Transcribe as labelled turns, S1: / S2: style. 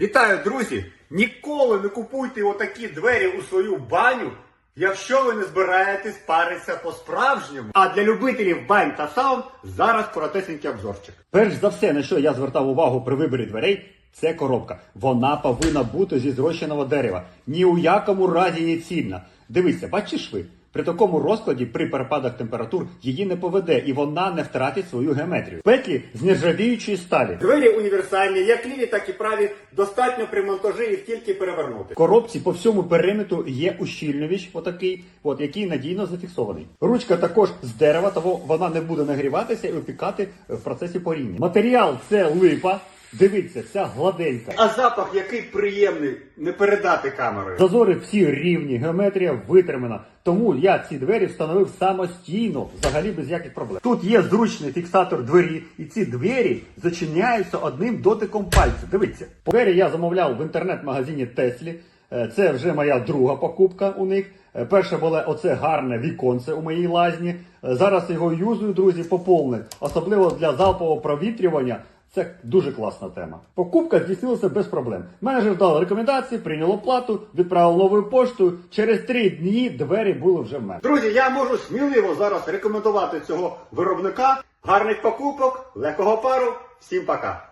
S1: Вітаю, друзі! Ніколи не купуйте отакі двері у свою баню, якщо ви не збираєтесь паритися по-справжньому. А для любителів бань та саун зараз коротесенький обзорчик. Перш за все, на що я звертав увагу при виборі дверей, це коробка. Вона повинна бути зі зрощеного дерева. Ні у якому разі не цільна. Дивіться, бачиш ви? При такому розкладі, при перепадах температур, її не поведе і вона не втратить свою геометрію. Петлі з нержавіючої сталі. Двері універсальні, як ліві, так і праві. Достатньо при монтажі їх тільки перевернути. Коробці по всьому периметру є ущільнювач, отакий, от який надійно зафіксований. Ручка також з дерева, тому вона не буде нагріватися і опікати в процесі поріння. Матеріал це липа. Дивіться, ця гладенька. А запах який приємний, не передати камерою. Зазори всі рівні, геометрія витримана. Тому я ці двері встановив самостійно, взагалі без яких проблем. Тут є зручний фіксатор двері, і ці двері зачиняються одним дотиком пальця. Дивіться. Двері я замовляв в інтернет-магазині Теслі. Е, Це вже моя друга покупка у них. Е, Перше було оце гарне віконце у моїй лазні. Е, Зараз його юзую, друзі, поповне. Особливо для залпового провітрювання. Це дуже класна тема. Покупка здійснилася без проблем. Менеджер дав рекомендації, прийняло плату, відправив новою поштою. Через три дні двері були вже в мене. Друзі, я можу сміливо зараз рекомендувати цього виробника. Гарних покупок, легкого пару. Всім пока.